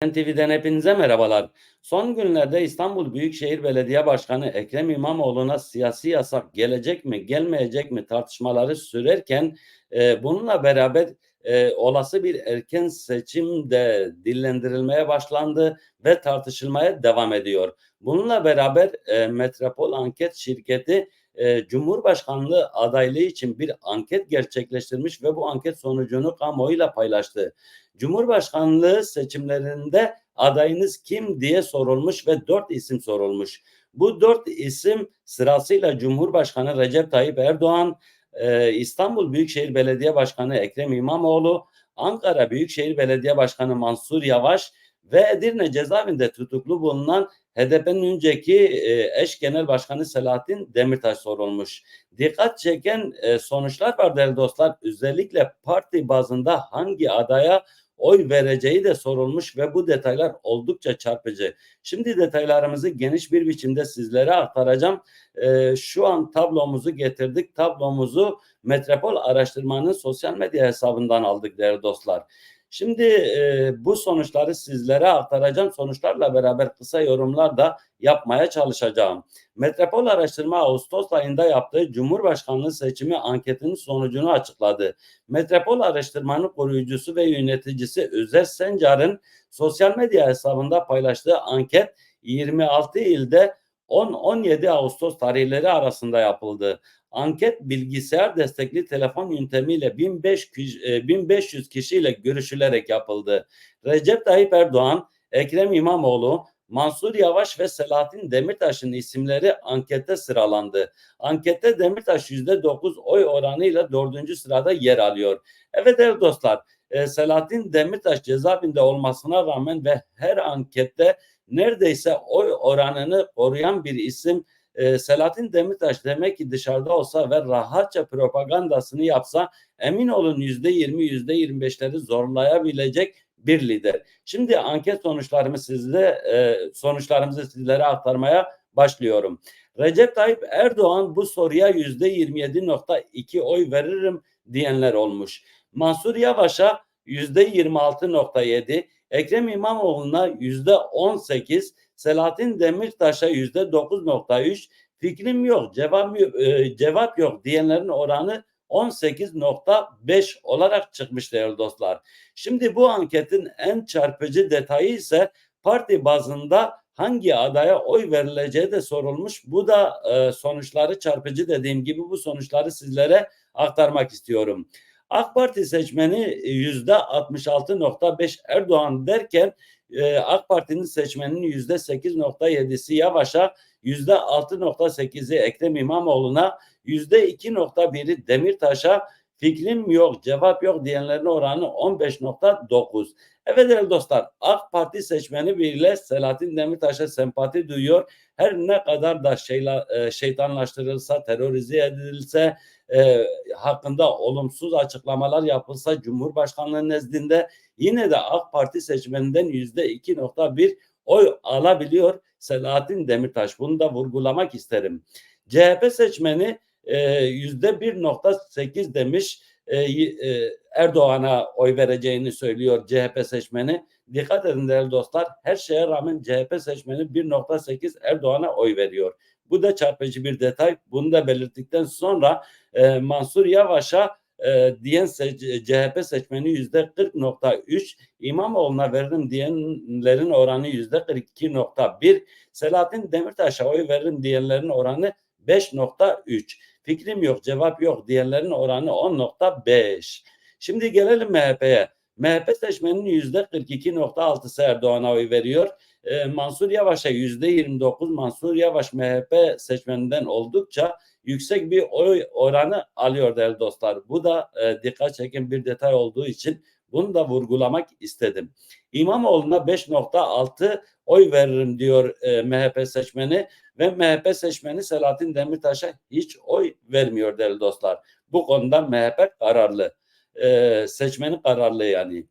TV'den hepinize merhabalar. Son günlerde İstanbul Büyükşehir Belediye Başkanı Ekrem İmamoğlu'na siyasi yasak gelecek mi, gelmeyecek mi tartışmaları sürerken e, bununla beraber e, olası bir erken seçim de dillendirilmeye başlandı ve tartışılmaya devam ediyor. Bununla beraber e, Metropol Anket Şirketi e, Cumhurbaşkanlığı adaylığı için bir anket gerçekleştirmiş ve bu anket sonucunu kamuoyuyla paylaştı. Cumhurbaşkanlığı seçimlerinde adayınız kim diye sorulmuş ve dört isim sorulmuş. Bu dört isim sırasıyla Cumhurbaşkanı Recep Tayyip Erdoğan, e, İstanbul Büyükşehir Belediye Başkanı Ekrem İmamoğlu, Ankara Büyükşehir Belediye Başkanı Mansur Yavaş ve Edirne cezaevinde tutuklu bulunan HDP'nin önceki e, eş genel başkanı Selahattin Demirtaş sorulmuş. Dikkat çeken e, sonuçlar var değerli dostlar. Özellikle parti bazında hangi adaya oy vereceği de sorulmuş ve bu detaylar oldukça çarpıcı. Şimdi detaylarımızı geniş bir biçimde sizlere aktaracağım. Ee, şu an tablomuzu getirdik. Tablomuzu Metropol Araştırma'nın sosyal medya hesabından aldık değerli dostlar. Şimdi e, bu sonuçları sizlere aktaracağım. Sonuçlarla beraber kısa yorumlar da yapmaya çalışacağım. Metropol Araştırma Ağustos ayında yaptığı Cumhurbaşkanlığı seçimi anketinin sonucunu açıkladı. Metropol Araştırma'nın koruyucusu ve yöneticisi Özer Sencar'ın sosyal medya hesabında paylaştığı anket 26 ilde 10-17 Ağustos tarihleri arasında yapıldı. Anket bilgisayar destekli telefon yöntemiyle 1500 kişiyle görüşülerek yapıldı. Recep Tayyip Erdoğan, Ekrem İmamoğlu, Mansur Yavaş ve Selahattin Demirtaş'ın isimleri ankette sıralandı. Ankette Demirtaş %9 oy oranıyla dördüncü sırada yer alıyor. Evet değerli dostlar, e, Selahattin Demirtaş cezaevinde olmasına rağmen ve her ankette neredeyse oy oranını koruyan bir isim e, Selahattin Demirtaş demek ki dışarıda olsa ve rahatça propagandasını yapsa emin olun yüzde yirmi yüzde yirmi beşleri zorlayabilecek bir lider. Şimdi anket sonuçlarımı sizle e, sonuçlarımızı sizlere aktarmaya başlıyorum. Recep Tayyip Erdoğan bu soruya yüzde 27.2 oy veririm diyenler olmuş. Mansur Yavaş'a yüzde 26.7, Ekrem İmamoğlu'na yüzde 18, Selahattin Demirtaş'a yüzde 9.3, fikrim yok, cevap, e, cevap yok diyenlerin oranı 18.5 olarak çıkmış değerli dostlar. Şimdi bu anketin en çarpıcı detayı ise parti bazında hangi adaya oy verileceği de sorulmuş. Bu da e, sonuçları çarpıcı dediğim gibi bu sonuçları sizlere aktarmak istiyorum. AK Parti seçmeni yüzde 66.5 Erdoğan derken e, AK Parti'nin seçmeninin yüzde 8.7'si Yavaş'a yüzde 6.8'i Ekrem İmamoğlu'na yüzde 2.1'i Demirtaş'a fikrim yok, cevap yok diyenlerin oranı 15.9. Evet değerli dostlar AK Parti seçmeni biriyle Selahattin Demirtaş'a sempati duyuyor. Her ne kadar da şeyla, e, şeytanlaştırılsa, terörize edilse, e, hakkında olumsuz açıklamalar yapılsa Cumhurbaşkanlığı nezdinde yine de AK Parti seçmeninden yüzde 2.1 oy alabiliyor Selahattin Demirtaş. Bunu da vurgulamak isterim. CHP seçmeni e, yüzde 1.8 demiş e, e, Erdoğan'a oy vereceğini söylüyor CHP seçmeni. Dikkat edin değerli dostlar her şeye rağmen CHP seçmeni 1.8 Erdoğan'a oy veriyor. Bu da çarpıcı bir detay. Bunu da belirttikten sonra e, Mansur Yavaş'a e, diyen se- CHP seçmeni yüzde 40.3, İmamoğlu'na veririm diyenlerin oranı yüzde 42.1, Selahattin Demirtaş'a oy veririm diyenlerin oranı 5.3. Fikrim yok, cevap yok diyenlerin oranı 10.5. Şimdi gelelim MHP'ye. MHP seçmeninin yüzde 42.6'sı Erdoğan'a oy veriyor. Ee, Mansur Yavaş'a yüzde 29 Mansur Yavaş MHP seçmeninden oldukça yüksek bir oy oranı alıyor değerli dostlar. Bu da e, dikkat çeken bir detay olduğu için bunu da vurgulamak istedim. İmamoğlu'na 5.6 oy veririm diyor e, MHP seçmeni ve MHP seçmeni Selahattin Demirtaş'a hiç oy vermiyor değerli dostlar. Bu konuda MHP kararlı. E, seçmeni kararlı yani.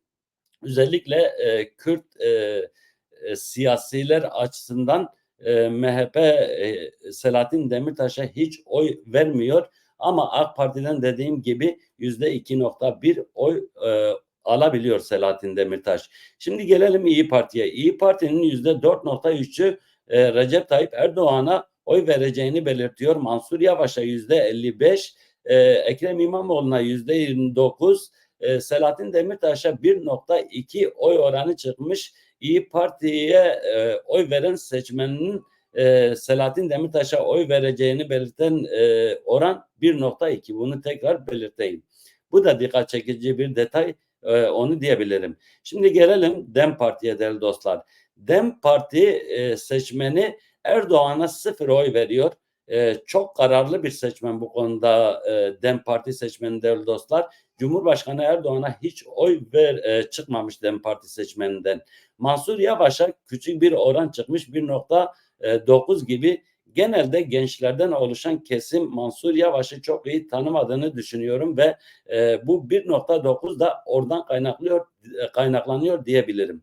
Özellikle e, Kürt e, e, siyasiler açısından e, MHP e, Selahattin Demirtaş'a hiç oy vermiyor. Ama AK Parti'den dediğim gibi yüzde 2.1 oy e, alabiliyor Selahattin Demirtaş. Şimdi gelelim İyi Parti'ye. İyi Parti'nin %4.3'ü e, Recep Tayyip Erdoğan'a oy vereceğini belirtiyor. Mansur Yavaş'a %55, e, Ekrem İmamoğlu'na %29, e, Selahattin Demirtaş'a 1.2 oy oranı çıkmış. İyi Parti'ye e, oy veren seçmenin e, Selahattin Demirtaş'a oy vereceğini belirten e, oran 1.2. Bunu tekrar belirteyim. Bu da dikkat çekici bir detay. E, onu diyebilirim. Şimdi gelelim Dem Parti'ye değerli dostlar. Dem Parti e, seçmeni Erdoğan'a sıfır oy veriyor. E, çok kararlı bir seçmen bu konuda e, Dem Parti seçmeni değerli dostlar. Cumhurbaşkanı Erdoğan'a hiç oy ver e, çıkmamış Dem Parti seçmeninden. Mansur Yavaş'a küçük bir oran çıkmış 1.9 gibi genelde gençlerden oluşan kesim Mansur Yavaş'ı çok iyi tanımadığını düşünüyorum ve e, bu 1.9 da oradan kaynaklıyor kaynaklanıyor diyebilirim.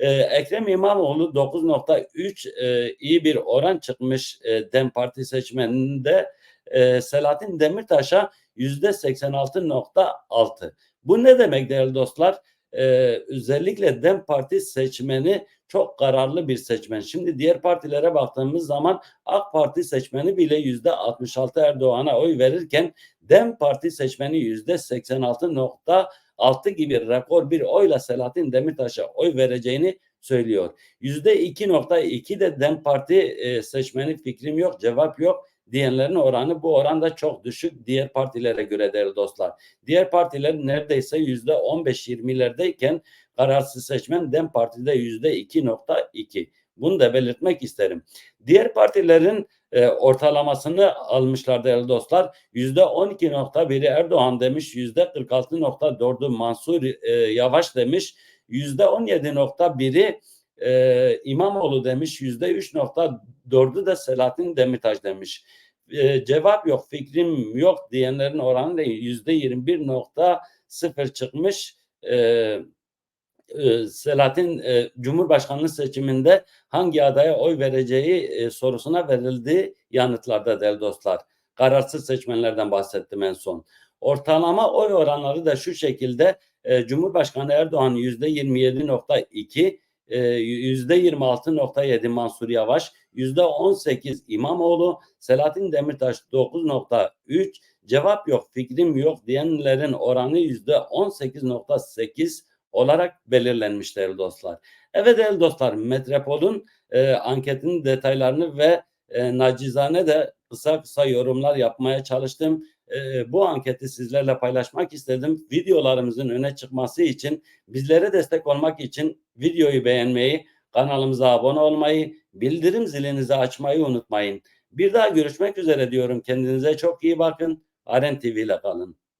Ee, Ekrem İmamoğlu 9.3 e, iyi bir oran çıkmış e, Dem Parti seçmeninde. E, Selahattin Demirtaş'a %86.6. Bu ne demek değerli dostlar? Ee, özellikle Dem Parti seçmeni çok kararlı bir seçmen. Şimdi diğer partilere baktığımız zaman AK Parti seçmeni bile yüzde 66 Erdoğan'a oy verirken Dem Parti seçmeni yüzde 86.6 gibi rekor bir oyla Selahattin Demirtaş'a oy vereceğini söylüyor. Yüzde 2.2 de Dem Parti e, seçmeni fikrim yok, cevap yok diyenlerin oranı bu oran da çok düşük diğer partilere göre değerli dostlar. Diğer partiler neredeyse yüzde 15-20'lerdeyken kararsız seçmen Dem Parti'de yüzde 2.2. Bunu da belirtmek isterim. Diğer partilerin e, ortalamasını almışlar değerli dostlar. Yüzde 12.1'i Erdoğan demiş, yüzde 46.4'ü Mansur e, Yavaş demiş, yüzde 17.1'i e, İmamoğlu demiş, yüzde 3.4'ü de Selahattin Demirtaş demiş. E, cevap yok, fikrim yok diyenlerin oranı da yüzde 21.0 çıkmış. E, e, Selahattin e, Cumhurbaşkanlığı seçiminde hangi adaya oy vereceği e, sorusuna verildi yanıtlarda değerli dostlar. Kararsız seçmenlerden bahsettim en son. Ortalama oy oranları da şu şekilde Cumhurbaşkanı Erdoğan yüzde 27.2, yüzde 26.7 Mansur Yavaş, yüzde 18 İmamoğlu, Selahattin Demirtaş 9.3, cevap yok, fikrim yok diyenlerin oranı yüzde 18.8 olarak belirlenmiş dostlar. Evet değerli dostlar Metropol'un e, anketin detaylarını ve e, nacizane de kısa kısa yorumlar yapmaya çalıştım. E, bu anketi sizlerle paylaşmak istedim. Videolarımızın öne çıkması için, bizlere destek olmak için videoyu beğenmeyi, kanalımıza abone olmayı, bildirim zilinizi açmayı unutmayın. Bir daha görüşmek üzere diyorum. Kendinize çok iyi bakın. Aren TV ile kalın.